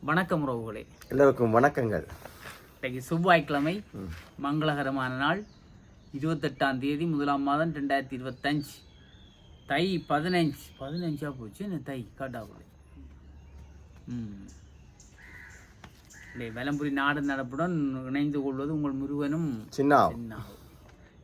வணக்கம் உறவுகளே. எல்லோருக்கும் வணக்கங்கள். இன்றைக்கு செவ்வாய்க்கிழமை மங்களகரமான நாள். இருபத்தெட்டாம் தேதி முதலாம் மாதம் ரெண்டாயிரத்தி இருபத்தஞ்சு. தை பதினஞ்சு. பதினஞ்சா போச்சு என்ன தை? காட்டாக்குள்ள ம். இல்லை வலம்புரி நாடு நடப்புடன் இணைந்து கொள்வது உங்கள் முருகனும் சின்னா சின்னாவும்.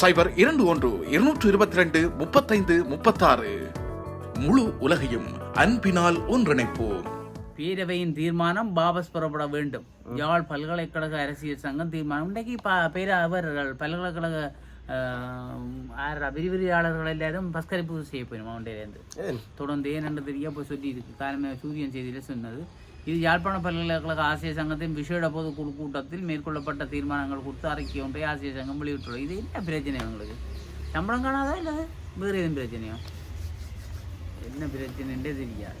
சைபர் இரண்டு ஒன்று இருநூற்று இருபத்தி ரெண்டு முப்பத்தைந்து முப்பத்தாறு. முழு உலகையும் அன்பினால் ஒன்றிணைப்போம். பேரவையின் தீர்மானம் வாபஸ் பெறப்பட வேண்டும். யாழ் பல்கலைக்கழக அரசியல் சங்கம் தீர்மானம். இன்றைக்கு ப பேர அவர்கள் பல்கலைக்கழக விரிவிரியாளர்கள் எல்லாரும் பஸ்கரிப்பு செய்ய போயிடும் அவன்டேலேருந்து ஏன்? தொடர்ந்து ஏனென்று தெரிய போய் சொல்லி இருக்கு காலமே சூரியன் செய்தியில் சொன்னது. இது யாழ்ப்பாண பல்கலைக்கழக ஆசிரியர் சங்கத்தின் விசேட பொதுக்குழு கூட்டத்தில் மேற்கொள்ளப்பட்ட தீர்மானங்கள் குறித்து அறிக்கை ஒன்றை ஆசிரியர் சங்கம் வெளியிட்டுள்ளது. இது என்ன பிரச்சனை உங்களுக்கு? சம்பளம் காணாதா இல்லை வேறு எதுவும் பிரச்சனையோ? என்ன பிரச்சனைன்றே தெரியாது.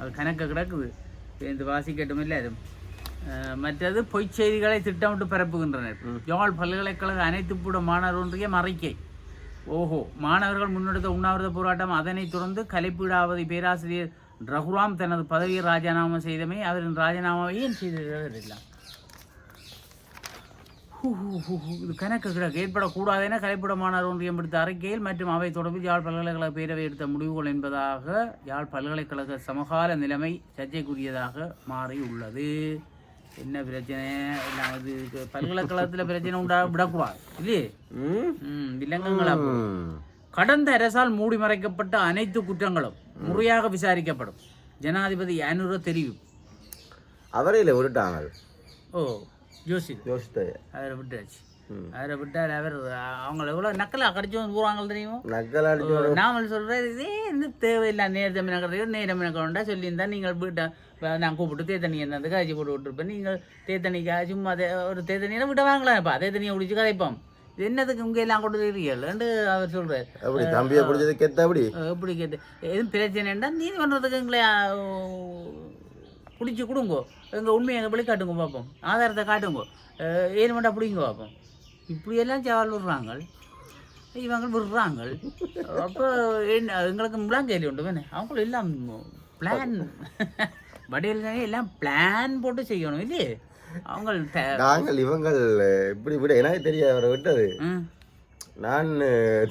அது கணக்கு கிடக்குது. இந்த வாசிக்கட்டும் இல்லை அது மற்றது பொய்ச் செய்திகளை திட்டமிட்டு பரப்புகின்றனர். யாழ் பல்கலைக்கழக அனைத்து கூட மாணவர் ஒன்றிய அறிக்கை. ஓஹோ மாணவர்கள் முன்னெடுத்த உண்ணாவிரத போராட்டம் அதனைத் தொடர்ந்து கலைப்பீடாவதி பேராசிரியர் ரகுராம் தனது பதவியை ராஜினாமா செய்தமை அவரின் ராஜினாமாவை ஏன் செய்திருக்கலாம். இது கணக்கு கிடக்கு. ஏற்படக்கூடாது என கலைப்பட மாணவர் ஒன்றியம் எடுத்த அறிக்கையில் மற்றும் அவை தொடர்பில் யாழ் பல்கலைக்கழக பேரவை எடுத்த முடிவுகள் என்பதாக யாழ் பல்கலைக்கழக சமகால நிலைமை சர்ச்சைக்குரியதாக மாறியுள்ளது. என்ன பிரச்சனை? எல்லாம் இது பல்கலைக்கழகத்தில் பிரச்சனை உண்டா? விடக்கூடாது. இல்லையே? விலங்குகளா. கடந்த அரசால் மூடி மறைக்கப்பட்ட அனைத்து குற்றங்களும் முறையாக விசாரிக்கப்படும். ஜனாதிபதி அனுர தெரிவு அவரையில் விட்டுட்டாங்க. ஓ ஜோசி யோசித்த அவரை விட்டாச்சு. அவரை விட்டார் அவர் அவங்கள எவ்வளோ நக்கலாக கடிச்சு வந்து போகிறாங்க தெரியுமோ? நக்கல் அடிச்சு நாமல் சொல்கிறேன் இதே இந்த தேவையில்லை நேரம் எனக்கு நேரம் வேண்டா சொல்லியிருந்தா நீங்கள் வீட்டை நான் கூப்பிட்டு தேத்தண்ணி என்னது காய்ச்சி போட்டு விட்டுருப்பேன். நீங்கள் தேத்தண்ணிக்கா சும்மா தே ஒரு தேத்தண்ணியை விட வாங்கலாம். இப்போ அதே தண்ணியை குடிச்சு கதைப்போம். என்னதுக்கு உங்க எல்லாம் கொண்டு இருக்கீங்கன்னு அவர் சொல்கிறார் அப்படி தம்பியை பிடிச்சது கெத்த அப்படி எப்படி கேட்டு எதுவும் பிரச்சனைண்டா நீதிமன்றத்துக்கு எங்களை பிடிச்சி கொடுங்கோ. எங்கள் உண்மையை எங்கள் வெளிக்காட்டுங்க பார்ப்போம். ஆதாரத்தை காட்டுங்கோ. அஹ் ஏழு மண்டா பிடிங்க பார்ப்போம். இப்படியெல்லாம் சவால் விடுறாங்க. இவங்க விடுறாங்க. அப்போ என்ன எங்களுக்கு முழாங்கேலி உண்டு வேணே அவங்களும் எல்லாம் பிளான் வடிவில் எல்லாம் பிளான் போட்டு செய்யணும் இல்லையே? அவங்க நாங்கள் இவங்கள் இப்படி விட எனக்கு தெரியாது அவரை விட்டது. நான்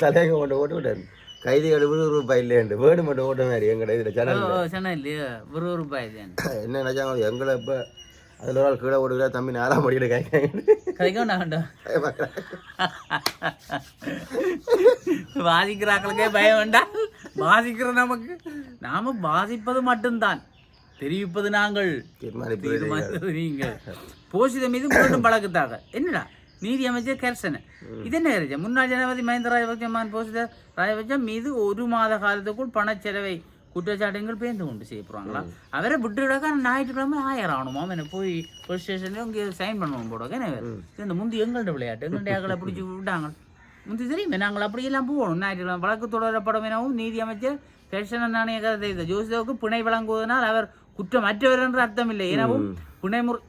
தலையங்க மட்டும் ஓட்டு விட்டேன் கைதிகள் விறுவிறுப்பு இல்லையண்டு வேடு மட்டும் ஓட்ட மாதிரி எங்கட இதில் சேனல் ஒரு ரூபாய் தான் என்ன நினைச்சாங்க? எங்களை இப்போ அதில் ஒரு ஆள் கீழே ஓடுகிற தம்பி நாலாம் படிக்கிற வேண்டாம் வாசிக்கிறாக்களுக்கே பயம் வேண்டாம் வாசிக்கிற நமக்கு. நாம வாசிப்பது மட்டும்தான். தெரிவிப்பது நாங்கள். தீர்மானிப்பது நீங்கள். போஷித மீது முரண்டும் பழக்கத்தாக. என்னடா? நீதி அமைச்சர் கர்சன இது என்ன கரிஜா முன்னாள் ஜனாதிபதி மஹிந்த ராஜபக்சமான் போஷித ராஜபக்சம் மீது ஒரு மாத காலத்துக்குள் பணச்செலவை குற்றச்சாட்டுகள் பேர்ந்து கொண்டு செய்ய போகிறாங்களா அவரை விட்டு விடக்க ஞாயிற்றுக்கிழமை ஆயிரம் ஆகணுமா அவனை போய் போலீஸ் ஸ்டேஷன்ல இங்கே சைன் பண்ணுவோம் போட என்ன இந்த முந்தி எங்கள்ட விளையாட்டு. எங்கள்ட ஆக்களை பிடிச்சி விட்டாங்க? முந்தி தெரியுமே நாங்கள் அப்படியெல்லாம் போகணும் ஞாயிற்றுக்கிழமை வழக்கு தொடரப்படும் எனவும் நீதி அமைச்சர் கர்ஷன நாணய கருத்தை ஜோசிதாவுக்கு பிணை வழங்குவதனால் அவர் குற்றமற்றவர் என்று அர்த்தம் இல்லை எனவும் பிணைமுறை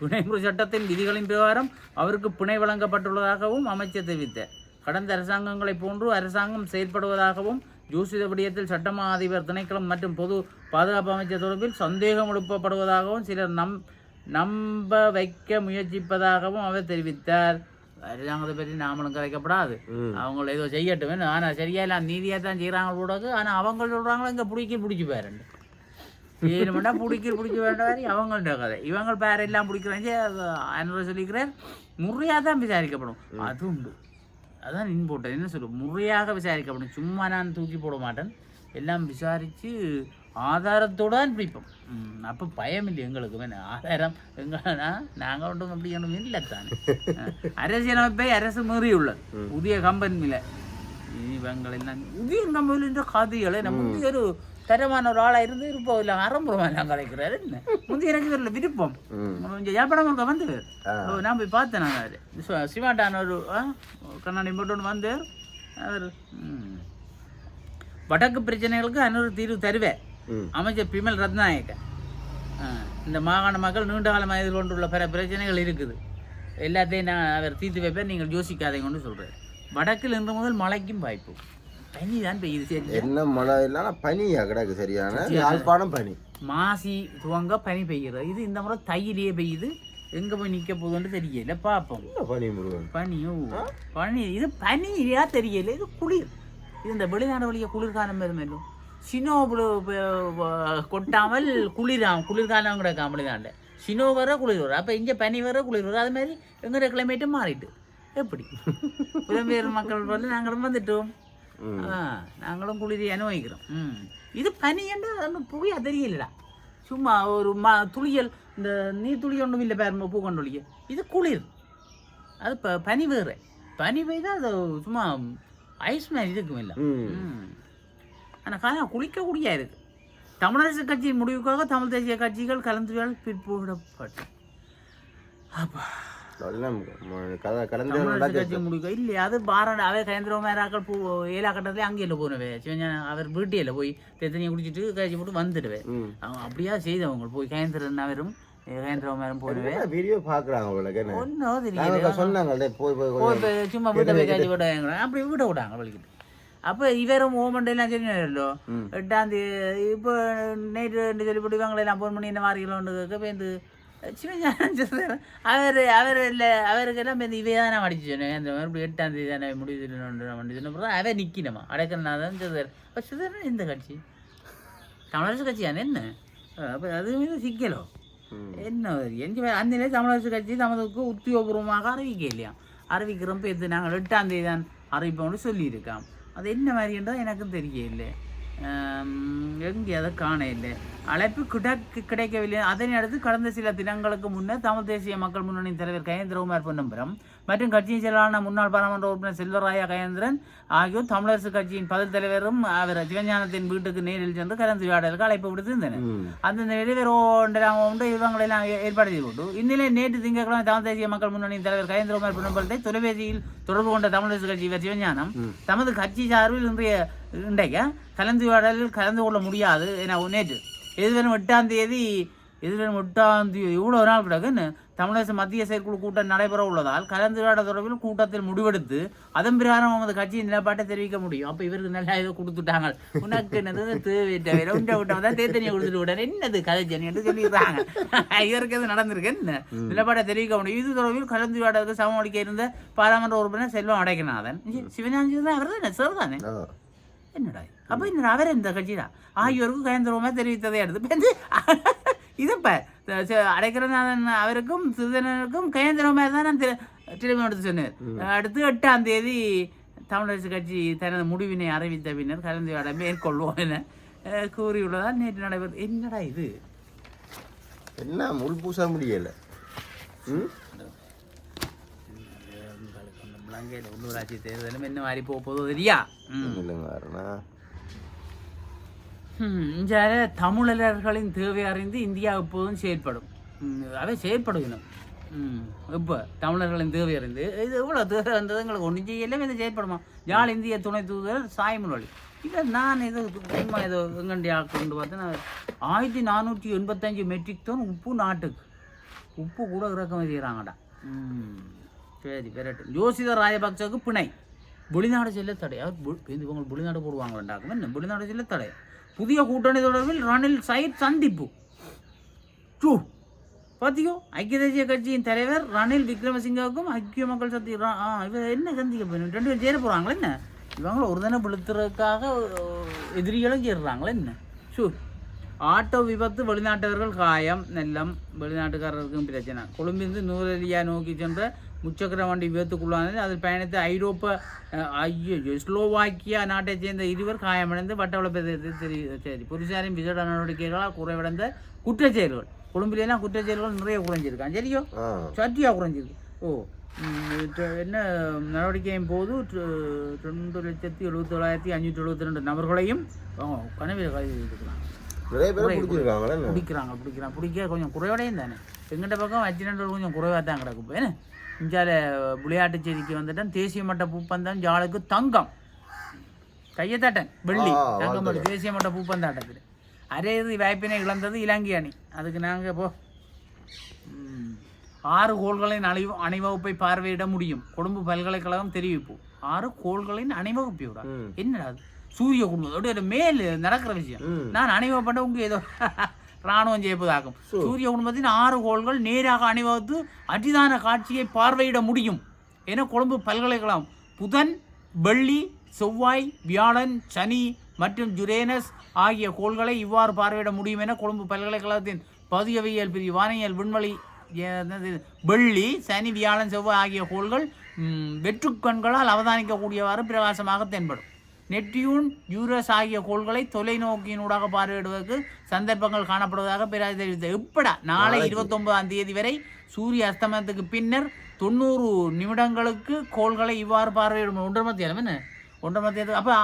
பிணைமுறை சட்டத்தின் விதிகளின் பிரகாரம் அவருக்கு பிணை வழங்கப்பட்டுள்ளதாகவும் அமைச்சர் தெரிவித்தார். கடந்த அரசாங்கங்களைப் போன்று அரசாங்கம் செயல்படுவதாகவும் ஜோசித விடயத்தில் சட்டமா அதிபர் திணைக்களம் மற்றும் பொது பாதுகாப்பு அமைச்சர் தொடர்பில் சந்தேகம் எழுப்பப்படுவதாகவும் சிலர் நம் நம்ப வைக்க முயற்சிப்பதாகவும் அவர் தெரிவித்தார். அரசாங்கத்தை பற்றி நாமளும் கலைக்கப்படாது அவங்க ஏதோ செய்யட்டும். ஆனால் சரியா இல்லை நீதியாக தான் செய்கிறாங்க கூடாது ஆனால் அவங்க சொல்கிறாங்களோ இங்கே பிடிக்க பிடிச்சி பாருண்டு ஏழு மணி நேரம் பிடிக்க வேண்டாம் அவங்கள்ட்ட கதை இவங்க பேர் எல்லாம் பிடிக்கிறாங்க அனுபவம் சொல்லிக்கிறேன் முறையாக தான் விசாரிக்கப்படும் அது உண்டு அதான் போட்டது என்ன சொல்லு முறையாக விசாரிக்கப்படும் சும்மா நான் தூக்கி போட மாட்டேன் எல்லாம் விசாரித்து ஆதாரத்தோடு பிடிப்போம் ம், அப்போ பயம் இல்லை எங்களுக்கு வேணும் ஆதாரம் எங்கன்னா நாங்கள் ஒன்றும் அப்படி ஒன்றும் இல்லை தானே அரசியலமைப்பை அரசு மீறியுள்ளது புதிய கம்பெனியில் இவங்களெல்லாம் புதிய கம்பெனின்ற கதைகளை நம்ம ஒரு தரமான ஒரு ஆளா இருந்து இருப்போம் இல்லை அறம்புறமா எல்லாம் கலைக்கிறாரு என்ன? முந்தைய எனக்கு தெரியல விருப்பம். கொஞ்சம் யாப்படம் இருக்க வந்து. நான் போய் பார்த்தேன் நான் அவரு. சிவா- சிவாட்டான ஒரு கண்ணாடி போட்டு வந்து அவர். வடக்கு பிரச்சனைகளுக்கு அன்னொரு தீர்வு தருவேன் அமைச்சர் பிமல் ரத்நாயக்க இந்த மாகாண மக்கள் நீண்ட காலமாக எதிர்கொண்டுள்ள பிற பிரச்சனைகள் இருக்குது. எல்லாத்தையும் நான் அவர் தீர்த்து வைப்பேன் நீங்கள் யோசிக்காதீங்கன்னு சொல்கிறேன் வடக்கில் இன்று முதல் மழைக்கும் வாய்ப்பு. பனி தான் பெய்யுது சரி என்ன மழை இல்லைன்னா பனியா கிடக்கு சரியான? யாழ்ப்பாணம் பனி. மாசி துவங்க பனி பெய்யுறது இது இந்த முறை தையிலேயே பெய்யுது. எங்கே போய் நிற்க போகுதுன்னு தெரியல பார்ப்போம் என்ன பனி முருகன்? பனியோ பனி. இது பனியா தெரியல இது குளிர். இது இந்த வெளிநாடு வழிய குளிர்காலம் மேலும் சினோ கொட்டாமல் குளிராம் குளிர்காலம் கிடக்காம வெளிநாட்டில் சினோ வர குளிர் வரும். அப்போ இங்கே பனி வர குளிர் வரும். அது மாதிரி எங்களோட கிளைமேட்டும் மாறிட்டு. எப்படி? புலம்பெயர் மக்கள் வந்து நாங்களும் வந்துட்டோம். நாங்களும் குளிரை அனுபவிக்கிறோம் இது பனி என்று ஒன்றும் புகையா தெரியலடா சும்மா ஒரு ம துளியல் இந்த நீர் துளி ஒன்றும் இல்லை பேர் பூ கொண்டு ஒழிய இது குளிர் அது ப பனி வேறு பனி பெய்தா அது சும்மா ஐஸ் மாதிரி இருக்கும் இல்லை ஆனால் காலம் குளிக்கக்கூடிய இருக்கு தமிழரசு கட்சியின் முடிவுக்காக தமிழ் தேசிய கட்சிகள் கலந்துரையாடல் பிற்போடப்பட்டு அப்பா எல்லாம் ம- கத கடந்த தமிழரசு கட்சி முடிவு இல்லையா அது பாராட அவை கயந்திரமாராக்கள் பூ ஏலா கட்டத்துல அங்கே இல்லை போனவே. அவர் வீட்டில் போய் தெத்தனியை குடிச்சிட்டு கழிச்சு போட்டு அவன் அப்படியா செய்தவங்க போய் கயந்திரன் அவரும் கயந்திரமாரும் போனவே. வீடியோ பாக்குறாங்க ஒன்றும் தெரியல சொன்னாங்க போய் போய் சும்மா வீட்டை போய் கழிச்சு விட்டாங்க அப்படி வீட்டை விட்டாங்க வலிக்கிட்டு அப்போ இவரும் ஓமண்டெல்லாம் சொன்னாரല്ലോ ம். எட்டாம் தேதி இப்போ நைட்டு ரெண்டு சொல்லி போட்டு இவங்களெல்லாம் ஃபோன் பண்ணி என்ன மாறிக்கலாம்னு கேட்க பேருந்து சிவஞானம் அவர் அவர் இல்லை அவருக்கெல்லாம் பேருந்து இவையே தான் நான் அடிச்சு சொன்னேன் அந்த இப்படி எட்டாம் தேதி தானே முடிவு சொன்ன அவர் நிற்கணுமா அடைக்கணும் சொல்றாரு இப்போ சுதரன் இந்த கட்சி? தமிழரசு கட்சியானே என்ன? அப்போ அது மீது சிக்கலோ. என்ன எங்க அந்நிலை தமிழரசு கட்சி தமதுக்கு உத்தியோகபூர்வமாக அறிவிக்க இல்லையா அறிவிக்கிறப்ப எது நாங்கள் எட்டாம் தேதி தான் அறிவிப்போம்னு சொல்லியிருக்கான் அது என்ன மாதிரின்றா எனக்கும் தெரியல எங்கே அதை காண இல்லை. அழைப்பு கிடக்கு கிடைக்கவில்லை. அதனை அடுத்து கடந்த சில தினங்களுக்கு முன்னர் தமிழ் தேசிய மக்கள் முன்னணியின் தலைவர் கயேந்திரகுமார் பொன்னம்புரம் மற்றும் கட்சியின் செயலாளர் முன்னாள் பாராளுமன்ற உறுப்பினர் செல்வராயா கயேந்திரன் ஆகியோர் தமிழரசு கட்சியின் பதில் தலைவரும் அவர் சிவஞானத்தின் வீட்டுக்கு நேரில் சென்று கலந்துரையாடலுக்கு அழைப்பு விடுத்திருந்தனர். அந்த ஒன்றாக உண்டு இவங்களெல்லாம் ஏற்பாடு செய்து கொண்டு இந்நிலை நேற்று திங்கட்கிழமை தமிழ் தேசிய மக்கள் முன்னணியின் தலைவர் கயேந்திரகுமார் பொன்னம்பலத்தை தொலைபேசியில் தொடர்பு கொண்ட தமிழரசு கட்சி இவர் சிவஞானம் தமது கட்சி சார்பில் இன்றைய இன்றைய கலந்துரையாடலில் கலந்து கொள்ள முடியாது என நேற்று எதிர்வரும் எட்டாம் தேதி எதிர்வரும் எட்டாம் தேதி இவ்வளோ நாள் கிடக்குன்னு தமிழரசு மத்திய செயற்குழு கூட்டம் நடைபெற உள்ளதால் கலந்துரையாடல் தொடர்பில் கூட்டத்தில் முடிவெடுத்து அதன் பிரகாரம் நமது கட்சியின் நிலைப்பாட்டை தெரிவிக்க முடியும். அப்போ இவருக்கு நல்லா ஏதோ கொடுத்துட்டாங்க. உனக்கு என்னது? தேவையிட்ட வேற உண்டை விட்டவன் தான் தேத்தனியை கொடுத்துட்டு விட என்னது கதைச்சனி? என்று சொல்லிடுறாங்க. இவருக்கு எது நடந்திருக்கு? என்ன? நிலைப்பாட்டை தெரிவிக்க முடியும். இது தொடர்பில் கலந்துரையாடலுக்கு சமம் அளிக்க இருந்த பாராளுமன்ற உறுப்பினர் செல்வம் அடைக்கநாதன். சிவஞானி தான் அவர் தானே சார் தானே? என்னடா இது? அப்ப என்னடா? அவர் இந்த கட்சிடா? ஆகியோருக்கும் கயந்திரமா தெரிவித்ததை அடுத்து. இப்ப வந்து இதுப்ப அடைக்கிறநாதன் அவருக்கும் சுதனருக்கும் கயந்திரமா தான் நான் டெலிஃபோன் எடுத்து சொன்னேன் அடுத்து எட்டாம் தேதி தமிழரசு கட்சி தனது முடிவினை அறிவித்த பின்னர் கலந்துரையாட மேற்கொள்வோம் என கூறியுள்ளதால் நேற்று நடைபெறும் என்னடா இது என்ன முள் பூச முடியல ம் முழங்கையில் உள்ளூராட்சி தேர்தலும் என்ன மாதிரி போக போதோ தெரியா இல்லைங்க இந்த தமிழர்களின் தேவை அறிந்து இந்தியா எப்போதும் செயல்படும் ம், அவை இன்னும். இப்போ தமிழர்களின் தேவை அறிந்து. இது எவ்வளோ தேவை வந்தது எங்களுக்கு ஒன்றும் செய்யலாம் இது செயற்படுமா? யாழ் இந்திய துணை தூதர் சாய்மொழி இல்லை நான் இது சும்மா ஏதோ எங்கண்டி கொண்டு பார்த்தேன். ஆயிரத்தி நானூற்றி எண்பத்தஞ்சு மெட்ரிக் டன் உப்பு நாட்டுக்கு. உப்பு கூட இறக்குமதி செய்கிறாங்கடா சரி பெரட்டு ஜோசித ராஜபக்சவுக்கு பிணை. வெளிநாடு செல்ல தடை. அவர் பு- இது இவங்க வெளிநாடு போடுவாங்களாண்டாக்கும். என்ன? வெளிநாடு செல்ல தடை. புதிய கூட்டணி தொடர்பில் ரணில் சயித் சந்திப்பு டூ பார்த்தியோ ஐக்கிய தேசிய கட்சியின் தலைவர் ரணில் விக்ரமசிங்கவுக்கும் ஐக்கிய மக்கள் சக்தி ரா- இவர் என்ன சந்திக்க போய் ரெண்டு பேரும் சேர போகிறாங்களா என்ன? இவங்களை ஒரு தினம் விழுத்துறதுக்காக எதிரிகளும் சேர்றாங்களா என்ன? ஷூ ஆட்டோ விபத்து வெளிநாட்டவர்கள் காயம். நெல்லம் வெளிநாட்டுக்காரருக்கும் பிரச்சனை. கொழும்பிலிருந்து நூரலியா நோக்கி சென்ற முச்சக்கர வண்டி விபத்துக்குள்ளானது அதில் பயணித்த ஐரோப்ப ஐயோ ஸ்லோவாக்கியா நாட்டைச் சேர்ந்த இருவர் காயமடைந்து வட்டவள தெரி சரி புருஷாரின் விசேட நடவடிக்கைகளால் குறைவடைந்த குற்றச்செயல்கள். கொழும்பிலாம் குற்றச்செயல்கள் நிறைய குறைஞ்சிருக்கான். சரியோ? சட்டியாக குறைஞ்சிருக்கு. ஓ என்ன நடவடிக்கையின் போது ரெண்டு லட்சத்தி எழுபத்தி தொள்ளாயிரத்தி அஞ்சூற்றி எழுபத்தி ரெண்டு நபர்களையும் கனவில் கைது செய்திருக்கிறாங்க? பிடிக்கிறாங்க பிடிக்கிறாங்க பிடிக்க கொஞ்சம் குறையோடையும் தானே. எங்கிட்ட பக்கம் ஆக்சிடென்ட் கொஞ்சம் குறைவாக தான் கிடக்கும். இப்போ இந்தியாவில் விளையாட்டு செய்திக்கு வந்துட்டேன். தேசிய மட்ட பூப்பந்தம் ஜாலுக்கு தங்கம். கையை தட்டேன் வெள்ளி தங்கம். தேசிய மட்ட பூப்பந்தாட்டத்தில் அரை இறுதி வாய்ப்பினை இழந்தது இலங்கை அணி. அதுக்கு நாங்கள் போ. ஆறு கோள்களின் அணி அணிவகுப்பை பார்வையிட முடியும். கொழும்பு பல்கலைக்கழகம் தெரிவிப்பு. ஆறு கோள்களின் அணிவகுப்பு விடா ம். என்னடா சூரிய குடும்பத்தோட மேல் நடக்கிற விஷயம். நான் அணிவகுப்பட்ட உங்க ஏதோ. ராணுவம் செய்வதாகும் சூரிய குடும்பத்தின் ஆறு கோள்கள் நேராக அணிவகுத்து அரிதான காட்சியை பார்வையிட முடியும். என கொழும்பு பல்கலைக்கழகம் புதன் வெள்ளி செவ்வாய் வியாழன் சனி மற்றும் ஜுரேனஸ் ஆகிய கோள்களை இவ்வாறு பார்வையிட முடியும் என கொழும்பு பல்கலைக்கழகத்தின் பதியவியல் பிரிவு வானியல் விண்வெளி வெள்ளி சனி வியாழன் செவ்வாய் ஆகிய கோள்கள் வெற்றுக்கண்களால் அவதானிக்கக்கூடியவாறு பிரகாசமாக தென்படும். நெப்டியூன் யூரஸ் ஆகிய கோள்களை தொலைநோக்கியினூடாக பார்வையிடுவதற்கு சந்தர்ப்பங்கள் காணப்படுவதாக பிறகு தெரிவித்தது எப்படா? நாளை இருபத்தொன்பதாம் தேதி வரை சூரிய அஸ்தமனத்துக்கு பின்னர் தொண்ணூறு நிமிடங்களுக்கு கோள்களை இவ்வாறு பார்வையிடும். ஒன்றரை மத்தியாலம் என்ன? ஒன்றரை மத்தியாலத்துக்கு அப்போ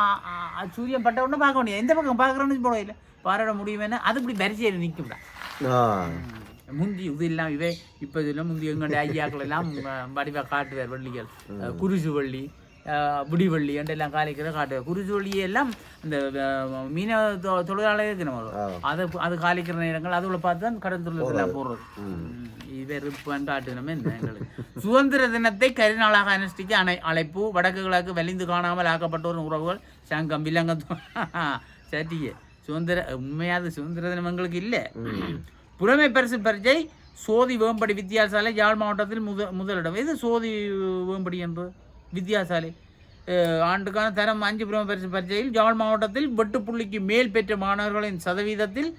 சூரியன் பட்ட உடனே பார்க்க முடியாது எந்த பக்கம் பார்க்குறோன்னு போட இல்லை. பார்வையிட முடியும் என்ன? அது இப்படி வரிசையில் நிற்கும்டா முந்தி இது எல்லாம் இவை இப்போ இதெல்லாம் முந்தி எங்களுடைய ஐயாக்கள் எல்லாம் வடிவாக காட்டுவார் வள்ளிகள். குருசு வள்ளி அஹ், புடி வள்ளி என்றெல்லாம் காலிக்கிற குருசு வள்ளியை எல்லாம் இந்த அஹ், மீனவ தொ- தொழிலாளர் இருக்கணும் ஆ. அதை அது காலிக்கிற நேரங்கள் அதுல பார்த்து தான் கடல் தொழிலெல்லாம் போடுறது. ம். இவை இருப்பான் காட்டுனமே இந்த எங்களுக்கு? சுதந்திர தினத்தை கரிநாளாக அனுஷ்டிக்க அணை அழைப்பு வடக்கு கிழக்கு வெளிந்து காணாமல் ஆக்கப்பட்டோர் உறவுகள் சங்கம் வில்லங்கம் சட்டியே சுதந்திர உண்மையாது சுதந்திர தினம் எங்களுக்கு இல்லை. புலமை பரிசு பரீட்சை சோதி வேம்படி வித்தியாசாலை யாழ் மாவட்டத்தில் முத முதலிடம். இது சோதி வேம்படி என்று வித்தியாசாலை. அஹ், ஆண்டுக்கான தரம் அஞ்சு புலமை பரிசு பரீட்சையில் யாழ் மாவட்டத்தில் வெட்டுப்புள்ளிக்கு மேல் பெற்ற மாணவர்களின் சதவீதத்தில்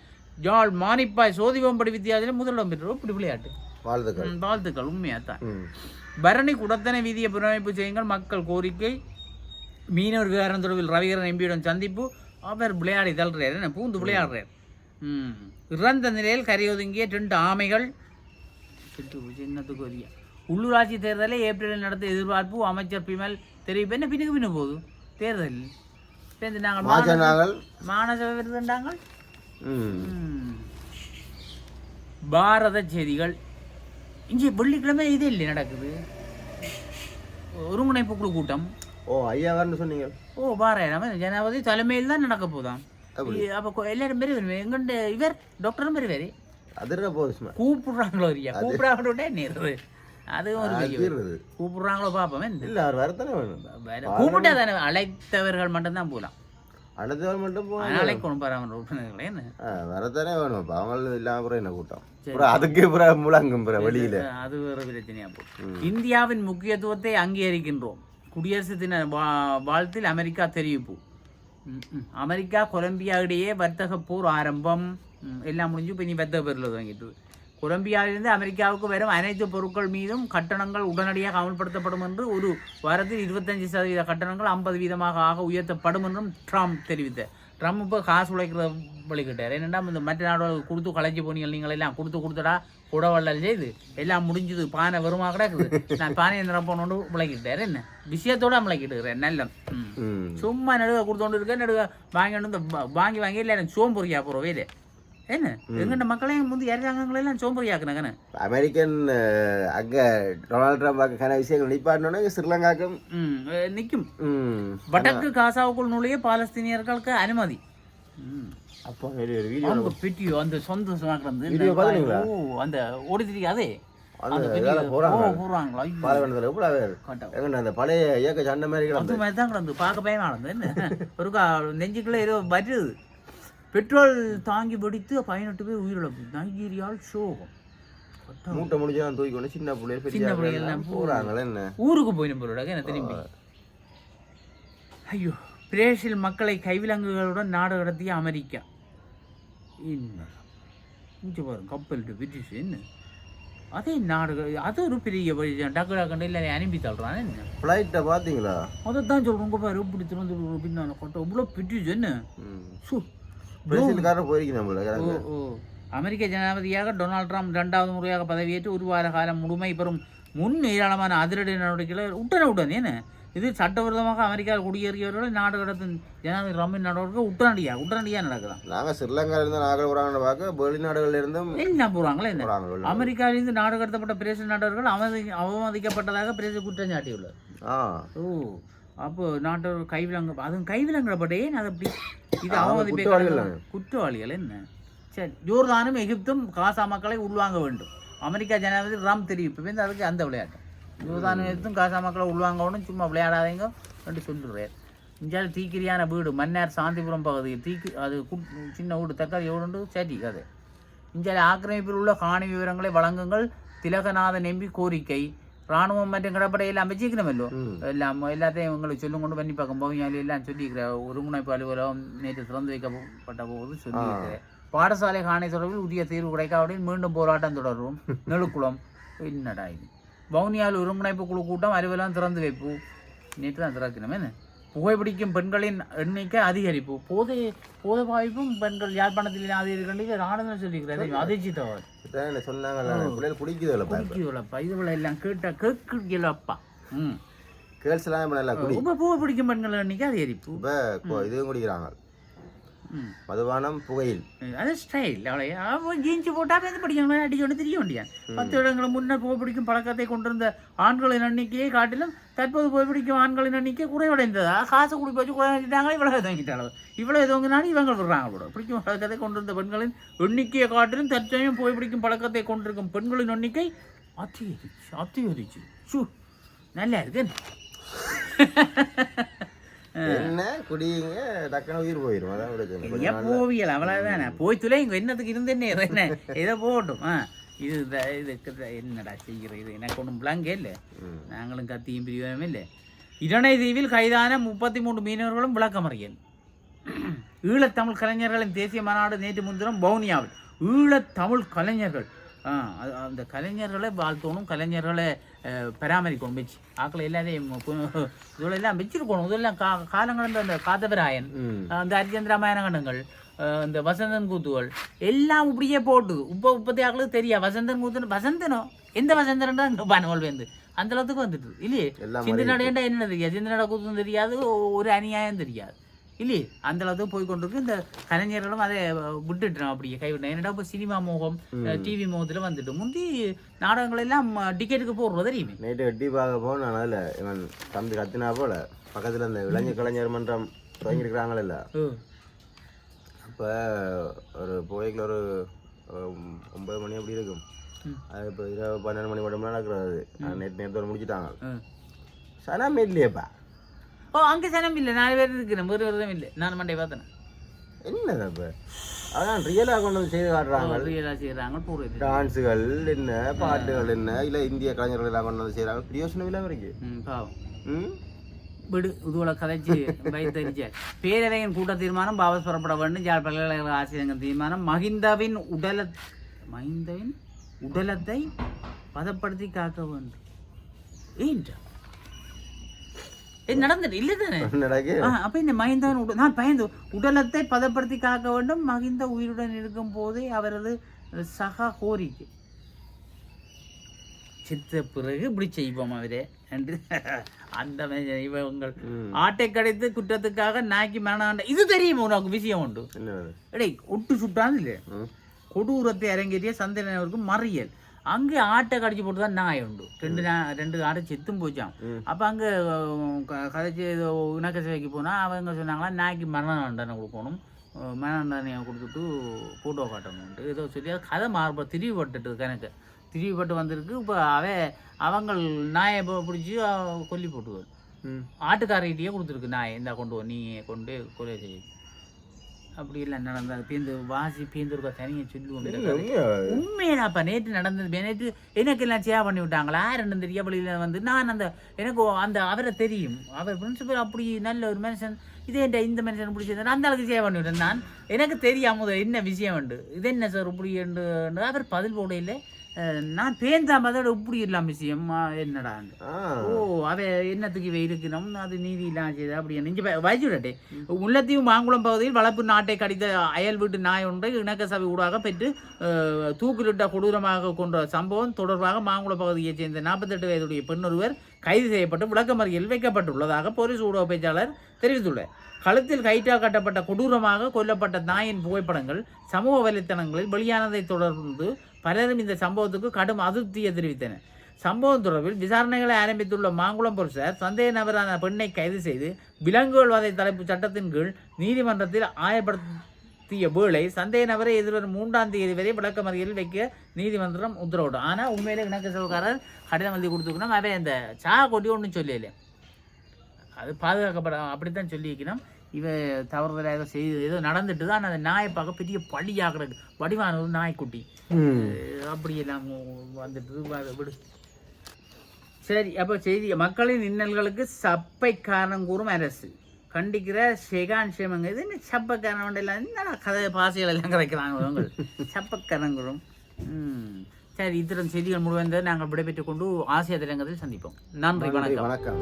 யாழ் மானிப்பாய் சோதி வேம்படி வித்தியாசாலை முதலிடம் பெற்றோர் இப்படி விளையாட்டு. வாழ்த்துக்கள். வாழ்த்துக்கள் உண்மையாக தான் ம். பரணி குடத்தனை வீதியை புனரமைப்பு செய்யுங்கள். மக்கள் கோரிக்கை. மீனவர் விவகாரம் தொடர்பில் ரவிகரன் எம்பியுடன் சந்திப்பு. அவர் விளையாடி தள்ளுறாரு. என்ன பூந்து விளையாடுறார். ம். இறந்த நிலையில் கரையொதுங்கிய ரெண்டு ஆமைகள். சிட்டு சின்னத்துக்கு வரிய உள்ளூராட்சி தேர்தலை ஏப்ரலில் நடத்த எதிர்பார்ப்பு அமைச்சர் பிமல் தெரிவிப்பு என்ன? பின்னுக்கு பின்ன போகுது. தேர்தல். சேர்ந்து நாங்கள் மாநகர- விருதுண்டாங்கள். பாரத செய்திகள். இங்கே வெள்ளிக்கிழமை இது இல்லை நடக்குது. ஒருங்கிணைப்பு குழு கூட்டம். ஓ ஐயா சொன்னீங்க. ஓ பாராயிரம் ஜனாதிபதி தலைமையில் தான் நடக்க போதாம். அப்போ எல்லாரும் பேர் எங்கண்ட இவர்? டாக்டரும் வருவாரு அதிர போகுது சும்மா கூப்பிடுறாங்களோ இல்லையா? கூப்பிடாங்களோட்டே நேரு அதுவும் ஒரு கூப்பிடுறாங்களோ பார்ப்போம் இல்ல அவர் வரத்தானே வேணும். கூப்பிட்டா தானே அழைத்தவர்கள் மட்டும்தான் போகலாம். அடுத்தவர் மட்டும் போ அழைக்கணும் பாராமல் உறுப்பினர்களே வரத்தானே வேணும். இப்போ அவங்க இல்லாம அப்புறம் என்ன கூட்டம்? அதுக்கு அப்புறம் முழங்கும் அப்புறம் வெளியில. அது வேற பிரச்சனையா போகும் இந்தியாவின் முக்கியத்துவத்தை அங்கீகரிக்கின்றோம். குடியரசு தின வா- வாழ்த்தில் அமெரிக்கா தெரிவிப்பு. அமெரிக்கா கொலம்பியா இடையே வர்த்தக போர் ஆரம்பம். எல்லாம் முடிஞ்சு இப்போ இனி வர்த்தக பேரில் தொடங்கிட்டு கொலம்பியாவிலிருந்து அமெரிக்காவுக்கு வரும் அனைத்து பொருட்கள் மீதும் கட்டணங்கள் உடனடியாக அமல்படுத்தப்படும் என்று ஒரு வாரத்தில் இருபத்தஞ்சு சதவீத கட்டணங்கள் ஐம்பது வீதமாக ஆக உயர்த்தப்படும் என்றும் ட்ரம்ப் தெரிவித்தார். ட்ரம்ப் இப்போ காசு உழைக்கிற வழிகிட்டார் என்னென்னா இந்த மற்ற நாடுகளுக்கு கொடுத்து கலைச்சி போனீங்க நீங்கள் எல்லாம் கொடுத்து கொடுத்தடா குடவள்ளல் செய்து எல்லாம் முடிஞ்சது பானை வருமா கிடக்குது. நான் பானையை நிரப்பணுன்னு விளக்கிட்டார். என்ன? விஷயத்தோட விளக்கிட்டுக்கிறேன் நல்ல சும்மா நடுவ கொடுத்தோண்டு இருக்க நடுவ வாங்கி வாங்கி வாங்கி இல்லை எனக்கு சோம்பொறியா போகிறோம் வேலை என்ன? எங்கிட்ட மக்களையும் முந்தி இறங்காங்களெல்லாம் சோம்பொறியாக்குனாங்கண்ணே அமெரிக்கன் அங்க டொனால்ட் ட்ரம்ப் அக்கான விஷயங்கள் நிப்பாட்டினோன்னே ஸ்ரீலங்காக்கும் நிற்கும் வடக்கு காசாவுக்குள் நுழைய பாலஸ்தீனியர்களுக்கு அனுமதி. அப்போ ஒரு ஒரு வீடியோ அந்த பெட்டியோ அந்த சொந்த அந்த ஓடி தெரியாதே அந்த அந்த அந்த பழைய இயக்க சண்டை மாதிரி அது மாதிரி தான் கிடந்து பார்க்க பயமா கிடந்து. என்ன? ஒரு கா நெஞ்சுக்குள்ள ஏதோ வருது பெட்ரோல் தாங்கி வெடித்து பதினெட்டு பேர் உயிரிழப்பு. நைஜீரியால் சோகம். மூட்டை முடிஞ்சு தூக்கி கொண்டு சின்ன பிள்ளைகள் சின்ன பிள்ளைகள் போறாங்களே என்ன? ஊருக்கு போயிடும் போலோட என்ன திரும்பி? ஐயோ பிரேசில் மக்களை கைவிலங்குகளுடன் நாடு கடத்திய அமெரிக்கா. என்ன? பாருங்க கப்பல் பிரிட்டிஷ் என்ன? அதே நாடுகள் அது ஒரு பெரிய வழி டக்கு டக்குன்னு இல்லை அனுப்பி தள்ளுறான் என்ன? ஃப்ளைட்டை பார்த்தீங்களா? அதை தான் சொல்கிறேன் உங்க பாரு இப்படி திறந்து பின்னால கொட்ட. இவ்வளோ பிரிட்டிஷ் என்ன? சு பிரேசில்காரர் போயிருக்கீங்க நம்மள அமெரிக்க ஜனாதிபதியாக டொனால்ட் ட்ரம்ப் இரண்டாவது முறையாக பதவியேற்று ஒரு வார காலம் முழுமை பெறும் முன் ஏராளமான அதிரடி நடவடிக்கைகளை உடனே உடனே என்ன இது சட்டவிரோதமாக அமெரிக்காவில் குடியேறியவர்களை நாடு கடத்தும் ஜனாதிபதி ரமின் நடவடிக்கை உடனடியாக உடனடியாக நடக்குதான் நாங்கள் ஸ்ரீலங்கால இருந்து நாங்கள் போகிறாங்கன்னு பார்க்க வெளிநாடுகள்ல இருந்தும் என்ன போகிறாங்களே என்ன அமெரிக்காவிலிருந்து நாடு கடத்தப்பட்ட பிரேசில் நாட்டவர்கள் அவமதி அவமதிக்கப்பட்டதாக பிரேசில் குற்றம் சாட்டியுள்ளது ஆ ஓ அப்போ நாட்டவர் கைவிலங்க அதுவும் கைவிலங்கப்பட்ட ஏன் அது அப்படி இது அவமதிப்பை குற்றவாளிகள் என்ன? சரி ஜோர்தானும் எகிப்தும் காசா மக்களை உள்வாங்க வேண்டும். அமெரிக்கா ஜனாதிபதி ராம் தெரிவிப்பு வந்து அதுக்கு அந்த விளையாட்டு. ஜோர்தானும் எகிப்தும் காசா மக்களை உள்வாங்கணும் சும்மா விளையாடாதீங்க என்று சொல்லுறார். இந்தியாவில் தீக்கிரியான வீடு மன்னார் சாந்திபுரம் பகுதியில் தீக்கு அது சின்ன வீடு தக்காளி எவ்வளோ சரி கதை. இந்தியாவில் ஆக்கிரமிப்பில் உள்ள காணி விவரங்களை வழங்குங்கள். திலகநாதன் எம்பி கோரிக்கை. ராணுவம் மற்றும் கடற்படையில் அமைச்சிக்கணுமല്ലോ ம். எல்லாம் எல்லாத்தையும் உங்களுக்கு சொல்லும் கொண்டு பண்ணி பார்க்கும் போகியாலி எல்லாம் சொல்லியிருக்கிற ஒருங்கிணைப்பு அலுவலகம் நேற்று திறந்து வைக்கப்பட்ட போது சொல்லியிருக்கிறேன் பாடசாலை காணி தொடர்பில் உரிய தீர்வு கிடைக்காவிடில் மீண்டும் போராட்டம் தொடரும் நெழுக்குளம் என்னடா இது வவுனியால் ஒருங்கிணைப்பு குழு கூட்டம் அலுவலகம் திறந்து வைப்பு நேற்று தான் திறக்கணும் புகைப்பிடிக்கும் பெண்களின் எண்ணிக்கை அதிகரிப்பு. போதை போதை பாய்ப்பும் பெண்கள் யாழ்ப்பாணத்தில் அதிகரிக்க ராணுவம் சொல்லியிருக்கிறார். அதிர்ச்சி தகவல் இதான் என்ன சொன்னாங்கல்ல பிள்ளைகள் குடிக்குது இல்லை குடிக்கிறப்பா இதுவளை எல்லாம் கேட்டா கேட்கிறப்பா ம். கேர்ள்ஸ் எல்லாம் இப்போ நல்லா குடி. ரொம்ப புகை பிடிக்கும் பெண்கள் எண்ணிக்கை அதிகரிப்பு. இப்போ இதுவும் குடிக்கிறாங்க. மதுபானம் புகையில். அது ஸ்டைல் அவளை ஜீன்ஸ் போட்டால் வந்து படிக்கணும் அடிக்கணும் தெரிய வேண்டியான் பத்து இடங்களுக்கு முன்னர் புகைப்பிடிக்கும் பழக்கத்தை கொண்டிருந்த ஆண்களின் எண்ணிக்கையை காட்டிலும் தற்போது புகைப்பிடிக்கும் ஆண்களின் எண்ணிக்கை குறைவடைந்ததா காசு குடி வச்சு குறைஞ்சிட்டாங்க இவ்வளோ தங்கிட்டாங்க இவ்வளோ தங்கினாலும் இவங்க விடுறாங்க கூட பிடிக்கும் பழக்கத்தை கொண்டிருந்த பெண்களின் எண்ணிக்கையை காட்டிலும் தற்சமயம் புகைப்பிடிக்கும் பழக்கத்தை கொண்டிருக்கும் பெண்களின் எண்ணிக்கை அதிகரிச்சு அதிகரிச்சு சு நல்லா இருக்கு என்ன குடிங்க டக்குன்னு உயிர் போயிடும் அதான் பிரச்சனை ஏன். போவியல் அவ்வளவுதானே போய் துளை இங்க என்னத்துக்கு இருந்தேன்னு என்ன? ஏதோ போகட்டும். இது இதுக்கு என்னடா செய்கிற இது எனக்கு ஒன்றும் பிளாங்கே இல்லை. நாங்களும் கத்தியும் பிரிவதும் இல்லை. இரணை தீவில் கைதான முப்பத்தி மூன்று மீனவர்களும் விளக்கமறியல். ஈழத்தமிழ் கலைஞர்களின் தேசிய மாநாடு நேற்று முன்தினம் வவுனியாவில். ஈழத்தமிழ் கலைஞர்கள். அந்த கலைஞர்களை வாழ்த்தணும் கலைஞர்களை பராமரிக்கணும். வச்சு ஆக்களை எல்லாரையும் கு- இதெல்லாம் வச்சிருக்கணும் இதெல்லாம் கா காலங்கடந்த அந்த காதவராயன். அந்த அஹ் இந்த வசந்தன் கூத்துகள் எல்லாம் இப்படியே போட்டு உப்ப உற்பத்தி ஆக்களுக்கு தெரியா? வசந்தன் கூத்துன்னு வசந்தனோ? எந்த வசந்தன்டா இங்கே பனவல் வந்து அந்த அளவுக்கு வந்துட்டு இல்லையே? எல்லாம் சிந்து நடையண்டா என்ன தெரியாது? சிந்து நட கூத்தும் தெரியாது ஒரு அநியாயம் தெரியாது. இல்லையே? அந்த அளவுக்கு போய் கொண்டிருக்கு. இந்த கலைஞர்களும் அதை விட்டுட்டோம் அப்படியே. கைவிட்டோம் என்னடா இப்போ சினிமா மோகம் டிவி மோகத்தில் வந்துட்டு முந்தி நாடகங்கள் எல்லாம் டிக்கெட்டுக்கு போடுறது தெரியுமே? நைட்டு வெட்டி பார்க்க போன நான் அதில் இவன் தம்பி கத்தினா போல பக்கத்தில் இந்த இளைஞர் கலைஞர் மன்றம் தொடங்கியிருக்கிறாங்கல்ல அப்போ ஒரு போய்க்கில் ஒரு ஒன்பது மணி அப்படி இருக்கும். அது இப்போ இரவு பன்னெண்டு மணி மட்டும் நடக்கிறது. அது நேற்று நேரத்தோடு முடிச்சிட்டாங்க. ம். சனம் இல்லையேப்பா ஓ அங்கே சனம் இல்லை நாலு பேர் இருக்கிறேன் ஒரு விரதம் இல்லை நான் மண்டே பார்த்தேன் என்னது அப்போ அதான் ரியலாக கொண்டு வந்து செய்து காட்டுறாங்க ரியலாக செய்கிறாங்க டான்ஸுகள் என்ன பாட்டுகள் என்ன இல்லை இந்திய கலைஞர்கள் எல்லாம் கொண்டு வந்து செய்கிறாங்க பிரியோசனம் இல்லாமல் இருக்கு பாவம் ம் விடு இதுவளை கதைச்சு வைத்தறிச்ச பேரவையின் கூட்ட தீர்மானம் வாபஸ் பெறப்பட வேண்டும் ஜாழ் பல்கலைக்கழக ஆசிரியர்கள் தீர்மானம் மஹிந்தாவின் உடல மஹிந்தாவின் உடலத்தை பதப்படுத்தி காக்க வேண்டும் ஏன்டா ஏ நடந்துட்டு இல்லை தானே? அப்ப இந்த மஹிந்தவன் உட- நான் பயந்து உடலத்தை பதப்படுத்தி காக்க வேண்டும். மஹிந்த உயிருடன் இருக்கும் போதே அவரது சகா கோரிக்கை. சித்த பிறகு இப்படி செய்வோம் அவரே. என்று அந்த இவங்கள். ஆட்டை கடைத்து குற்றத்துக்காக நாய்க்கு மரணாண்ட இது தெரியுமா உனக்கு விஷயம் உண்டு? ஒட்டு சுட்டான் இல்லை கொடூரத்தை அரங்கேறிய சந்திரனவருக்கு மறியல். அங்கே ஆட்டை கடிச்சு போட்டு தான் நாய் உண்டு. ரெண்டு நா ரெண்டு ஆட்டை செத்தும் போச்சான். அப்போ அங்கே கதைச்சு ஏதோ இணக்க சேவைக்கு போனால் அவங்க சொன்னாங்களா நாய்க்கு மரண தண்டனை கொடுக்கணும். மரண தண்டனையை கொடுத்துட்டு ஃபோட்டோ காட்டணும்ட்டு ஏதோ சொல்லி கதை மாறுபா திரிவுபட்டுட்டு கணக்கு திரிவுபட்டு வந்திருக்கு. இப்போ அவ அவங்கள் நாயை ப- பிடிச்சி கொல்லி போட்டுவது ஆட்டுக்காரர்கிட்டயே கொடுத்துருக்கு நாயை. இந்தா கொண்டு நீ கொண்டு கொலை செய்ய. அப்படி இல்லை நடந்தது. பேந்து வாசி பேந்துருக்கா கதை. உண்மையா? உண்மையிலாப்பா நேற்று நடந்தது. நேற்று எனக்கு எல்லாம் சேவ் பண்ணி விட்டாங்களா? யாருன்னு தெரிய வழியில் வந்து நான் அந்த எனக்கு அந்த அவரை தெரியும். அவர் பிரின்சிபல் அப்படி நல்ல ஒரு மனுஷன். இதே இந்த- இந்த மனுஷன் பிடிச்சது அந்த அளவுக்கு சேவ் பண்ணி விட்டேன். நான் எனக்கு தெரியாம என்ன விஷயம் உண்டு? இது என்ன சார் இப்படி என்று அவர் பதில் போட இல்லை. அஹ், நான் பேந்தாம அதோட இப்படி இல்லாம விஷயம் என்னடான்னு ஆ. ஓ அவ என்னத்துக்கு இவ இருக்கணும் அது நீதி இல்லாம செய்த அப்படி நெஞ்சு வயசு விடட்டே முல்லைத்தீவு மாங்குளம் பகுதியில் வளர்ப்பு நாட்டை கடித்த அயல் வீட்டு நாய் ஒன்றை இணக்க சபை ஊடாக பெற்று தூக்கிலிட்ட கொடூரமாக கொன்ற சம்பவம் தொடர்பாக மாங்குளம் பகுதியைச் சேர்ந்த நாற்பத்தெட்டு வயதுடைய பெண் ஒருவர் கைது செய்யப்பட்டு விளக்கமறியலில் வைக்கப்பட்டுள்ளதாக போலீஸ் ஊடக பேச்சாளர் தெரிவித்துள்ளார். கழுத்தில் கயிற்றால் கட்டப்பட்ட கொடூரமாக கொல்லப்பட்ட நாயின் புகைப்படங்கள் சமூக வலைத்தளங்களில் வெளியானதை தொடர்ந்து பலரும் இந்த சம்பவத்துக்கு கடும் அதிருப்தியை தெரிவித்தனர் சம்பவம் தொடர்பில் விசாரணைகளை ஆரம்பித்துள்ள மாங்குளம் போலீசார் சந்தேக நபரான பெண்ணை கைது செய்து விலங்குகள் வதை தலைப்பு சட்டத்தின் கீழ் நீதிமன்றத்தில் ஆயப்படுத்திய வேளை சந்தேக நபரை எதிர்வரும் மூன்றாம் தேதி வரை விளக்கமறியலில் வைக்க நீதிமன்றம் உத்தரவிடும் ஆனால் உண்மையிலே இணக்க சொல்காரர் கடிதம் எழுதி கொடுத்துக்கணும் அவன் இந்த சா கொட்டி ஒன்றும் சொல்லல. அது பாதுகாக்கப்பட அப்படித்தான் சொல்லியிருக்கணும். இவ தவறுதலாக ஏதோ செய்து ஏதோ நடந்துட்டு தான் அந்த நாயை பார்க்க பெரிய பழியாகிறது வடிவான ஒரு நாய்க்குட்டி. அப்படியெல்லாம் வந்துட்டு விடு. சரி அப்போ செய்தி. மக்களின் இன்னல்களுக்கு சப்பை காரணம் கூறும் அரசு. கண்டிக்கிற ஷெகான் ஷேமங்க இது சப்பக்காரன் எல்லாம் என்ன கதை பாசைகள் எல்லாம் கரைக்கிறாங்க இவங்க? சப்பக்காரன் கூறும். சரி இத்தனை செய்திகள் முழுவதை நாங்கள் விடைபெற்றுக் கொண்டு ஆசிய திலங்கத்தில் சந்திப்போம். நன்றி வணக்கம். வணக்கம்.